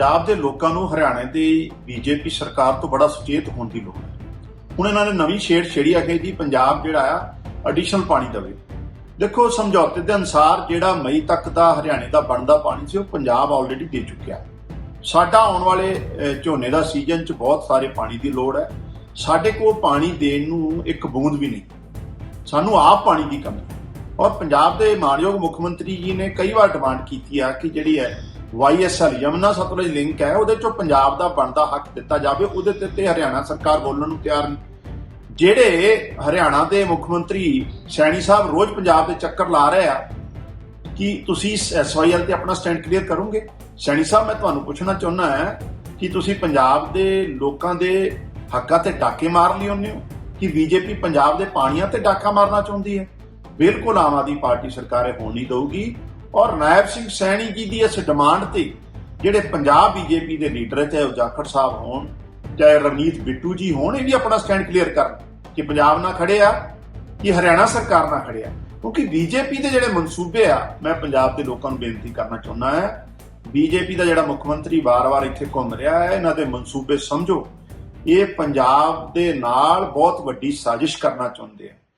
ਪੰਜਾਬ ਦੇ ਲੋਕਾਂ ਨੂੰ ਹਰਿਆਣੇ ਦੀ ਬੀਜੇਪੀ ਸਰਕਾਰ ਤੋਂ ਬੜਾ ਸੁਚੇਤ ਹੋਣ ਦੀ ਲੋੜ ਹੈ। ਹੁਣ ਇਹਨਾਂ ਨੇ ਨਵੀਂ ਛੇੜ ਛੇੜੀ ਆ ਕਿ ਜੀ ਪੰਜਾਬ ਜਿਹੜਾ ਆ ਐਡੀਸ਼ਨਲ ਪਾਣੀ ਦੇਵੇ। ਦੇਖੋ, ਸਮਝੌਤੇ ਦੇ ਅਨੁਸਾਰ ਜਿਹੜਾ ਮਈ ਤੱਕ ਦਾ ਹਰਿਆਣੇ ਦਾ ਬਣਦਾ ਪਾਣੀ ਸੀ, ਉਹ ਪੰਜਾਬ ਆਲਰੇਡੀ ਦੇ ਚੁੱਕਿਆ ਸਾਡਾ ਆਉਣ ਵਾਲੇ ਝੋਨੇ ਦਾ ਸੀਜ਼ਨ 'ਚ ਬਹੁਤ ਸਾਰੇ ਪਾਣੀ ਦੀ ਲੋੜ ਹੈ। ਸਾਡੇ ਕੋਲ ਪਾਣੀ ਦੇਣ ਨੂੰ ਇੱਕ ਬੂੰਦ ਵੀ ਨਹੀਂ। ਸਾਨੂੰ ਆਪ ਪਾਣੀ ਦੀ ਕਮੀ ਔਰ ਪੰਜਾਬ ਦੇ ਮਾਨਯੋਗ ਮੁੱਖ ਮੰਤਰੀ ਜੀ ਨੇ ਕਈ ਵਾਰ ਡਿਮਾਂਡ ਕੀਤੀ ਆ ਕਿ ਜਿਹੜੀ ਹੈ ਵਾਈਐਸਐਲ ਯਮਨਾ ਸਤਲੁਜ ਲਿੰਕ ਹੈ, ਉਹਦੇ ਚੋਂ ਪੰਜਾਬ ਦਾ ਬਣਦਾ ਹੱਕ ਦਿੱਤਾ ਜਾਵੇ, ਉਹਦੇ ਤੇ ਤੇ ਹਰਿਆਣਾ ਸਰਕਾਰ ਬੋਲਣ ਨੂੰ ਤਿਆਰ ਨਹੀਂ। ਜਿਹੜੇ ਹਰਿਆਣਾ ਦੇ ਮੁੱਖ ਮੰਤਰੀ ਸੈਣੀ ਸਾਹਿਬ ਰੋਜ਼ ਪੰਜਾਬ ਦੇ ਚੱਕਰ ਲਾ ਰਹੇ ਆ, ਕਿ ਤੁਸੀਂ ਐਸਵਾਈਐਲ ਤੇ ਆਪਣਾ ਸਟੈਂਡ ਕਲੀਅਰ ਕਰੋਗੇ? ਸੈਣੀ ਸਾਹਿਬ, ਮੈਂ ਤੁਹਾਨੂੰ ਪੁੱਛਣਾ ਚਾਹੁੰਦਾ ਹੈ ਕਿ ਤੁਸੀਂ ਪੰਜਾਬ ਦੇ ਲੋਕਾਂ ਦੇ ਹੱਕਾਂ ਤੇ ਡਾਕੇ ਮਾਰ ਲਈ ਹੁੰਦੇ ਹੋ? ਕਿ ਬੀਜੇਪੀ ਪੰਜਾਬ ਦੇ ਪਾਣੀਆਂ ਤੇ ਡਾਕਾ ਮਾਰਨਾ ਚਾਹੁੰਦੀ ਹੈ? ਬਿਲਕੁਲ ਆਮ ਆਦਮੀ ਪਾਰਟੀ ਸਰਕਾਰ ਇਹ ਹੋਣ ਨਹੀਂ ਦਊਗੀ। ਔਰ ਨਾਇਬ ਸਿੰਘ ਸੈਣੀ ਜੀ ਦੀ ਇਸ ਡਿਮਾਂਡ ਤੇ ਜਿਹੜੇ ਪੰਜਾਬ ਬੀਜੇਪੀ ਦੇ ਲੀਡਰ ਹੈ, ਚਾਹੇ ਉਹ ਜਾਖੜ ਸਾਹਿਬ ਹੋਣ, ਚਾਹੇ ਰਵਨੀਤ ਬਿੱਟੂ ਜੀ ਹੋਣ, ਇਹ ਵੀ ਆਪਣਾ ਸਟੈਂਡ ਕਲੀਅਰ ਕਰਨ ਕਿ ਪੰਜਾਬ ਨਾਲ ਖੜੇ ਆ, ਕਿ ਹਰਿਆਣਾ ਸਰਕਾਰ ਨਾਲ ਖੜੇ ਆ। ਕਿਉਂਕਿ ਬੀਜੇਪੀ ਦੇ ਜਿਹੜੇ ਮਨਸੂਬੇ ਆ, ਮੈਂ ਪੰਜਾਬ ਦੇ ਲੋਕਾਂ ਨੂੰ ਬੇਨਤੀ ਕਰਨਾ ਚਾਹੁੰਦਾ ਹਾਂ ਬੀਜੇਪੀ ਦਾ ਜਿਹੜਾ ਮੁੱਖ ਮੰਤਰੀ ਵਾਰ-ਵਾਰ ਇੱਥੇ ਘੁੰਮ ਰਿਹਾ ਹੈ, ਇਹਨਾਂ ਦੇ ਮਨਸੂਬੇ ਸਮਝੋ, ਇਹ ਪੰਜਾਬ ਦੇ ਨਾਲ ਬਹੁਤ ਵੱਡੀ ਸਾਜ਼ਿਸ਼ ਕਰਨਾ ਚਾਹੁੰਦੇ ਆ।